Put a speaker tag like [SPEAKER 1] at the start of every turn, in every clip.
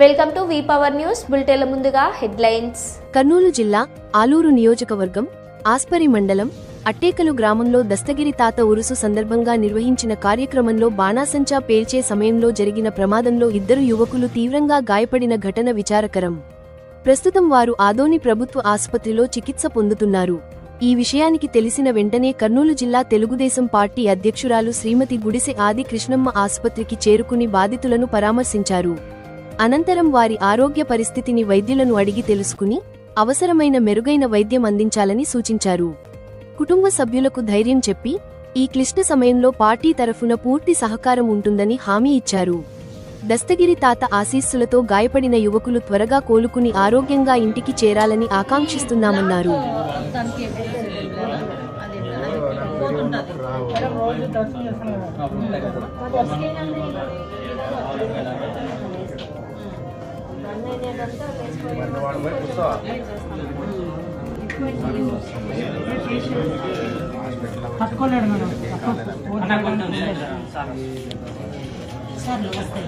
[SPEAKER 1] Welcome to V power news. బులెటిన్ల ముందుగా హెడ్లైన్స్.
[SPEAKER 2] కర్నూలు జిల్లా ఆలూరు నియోజకవర్గం ఆస్పరి మండలం అట్టేకలు గ్రామంలో దస్తగిరి తాత ఉరుసు సందర్భంగా నిర్వహించిన కార్యక్రమంలో బాణాసంచా పేల్చే సమయంలో జరిగిన ప్రమాదంలో ఇద్దరు యువకులు తీవ్రంగా గాయపడిన ఘటన విచారకరం. ప్రస్తుతం వారు ఆదోని ప్రభుత్వ ఆసుపత్రిలో చికిత్స పొందుతున్నారు. ఈ విషయానికి తెలిసిన వెంటనే కర్నూలు జిల్లా తెలుగుదేశం పార్టీ అధ్యక్షురాలు శ్రీమతి గుడిసె ఆది కృష్ణమ్మ ఆసుపత్రికి చేరుకుని బాధితులను పరామర్శించారు. అనంతరం వారి ఆరోగ్య పరిస్థితిని వైద్యులను అడిగి తెలుసుకుని అవసరమైన మెరుగైన వైద్యం అందించాలని సూచించారు. కుటుంబ సభ్యులకు ధైర్యం చెప్పి ఈ క్లిష్ట సమయంలో పార్టీ తరఫున పూర్తి సహకారం ఉంటుందని హామీ ఇచ్చారు. దస్తగిరి తాత ఆశీస్సులతో గాయపడిన యువకులు త్వరగా కోలుకుని ఆరోగ్యంగా ఇంటికి చేరాలని ఆకాంక్షిస్తున్నామన్నారు.
[SPEAKER 3] పట్టుకోలేడు మేడం
[SPEAKER 4] సార్ నమస్తే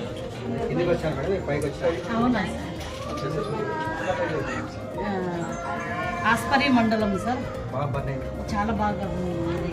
[SPEAKER 4] అవునా ఆస్పరి మండలం సార్ చాలా బాగా ఉంది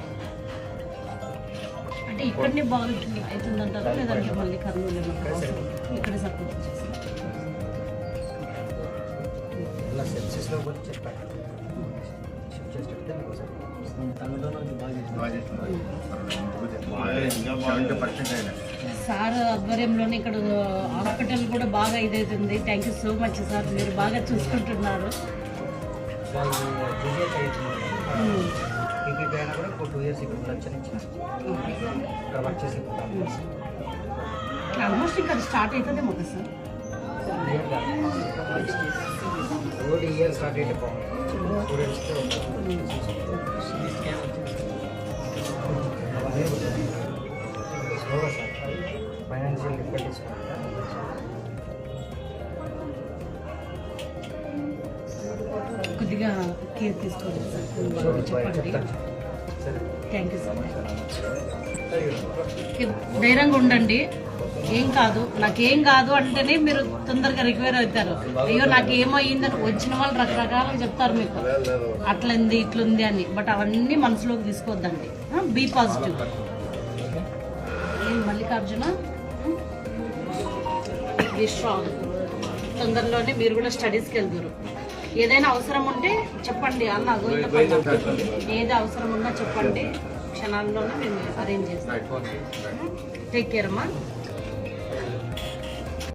[SPEAKER 4] అంటే ఇక్కడనే బాగా అవుతుందంటారా లేదంటే మళ్ళీ కర్నూలు? ఇక్కడే సపోర్ట్ సార్ ఆధ్వర్యంలోనే ఇక్కడ హాస్పిటల్ కూడా బాగా ఇదవుతుంది thank you so much sir. మీరు బాగా చూసుకుంటున్నారు.
[SPEAKER 5] ఇయర్స్ ఇక్కడ ఇచ్చిన. ఇక్కడ వర్క్ చేసి
[SPEAKER 4] ఆల్మోస్ట్ ఇక్కడ స్టార్ట్ అవుతుంది మాకు సార్
[SPEAKER 5] రోడ్ ఇయర్ స్టార్ట్ అయితే బాగుంది. స్టూడెంట్స్కి స్లోగా సార్ ఫైనాన్షియల్ డిఫికల్టీస్
[SPEAKER 4] కొద్దిగా కేర్ తీసుకోండి సార్ చెప్పండి. థ్యాంక్ యూ సో మచ్ ధైర్యంగా ఉండండి. ఏం కాదు నాకేం కాదు అంటేనే మీరు తొందరగా రికవర్ అవుతారు. అయ్యో నాకు ఏమో అయ్యిందని వచ్చిన వాళ్ళు రకరకాలుగా చెప్తారు మీకు. అట్లుంది ఇట్లుంది అని. బట్ అవన్నీ మనసులోకి తీసుకోవద్దండి. Be positive Mallikarjuna? Be strong తొందరలోనే మీరు కూడా స్టడీస్కి వెళ్తారు. ఏదైనా అవసరం ఉంటే చెప్పండి అన్న ఏది అవసరం ఉన్నా చెప్పండి. క్షణాల్లోనే మేము అరేంజ్ చేస్తాం. టేక్ కేర్ అమ్మా.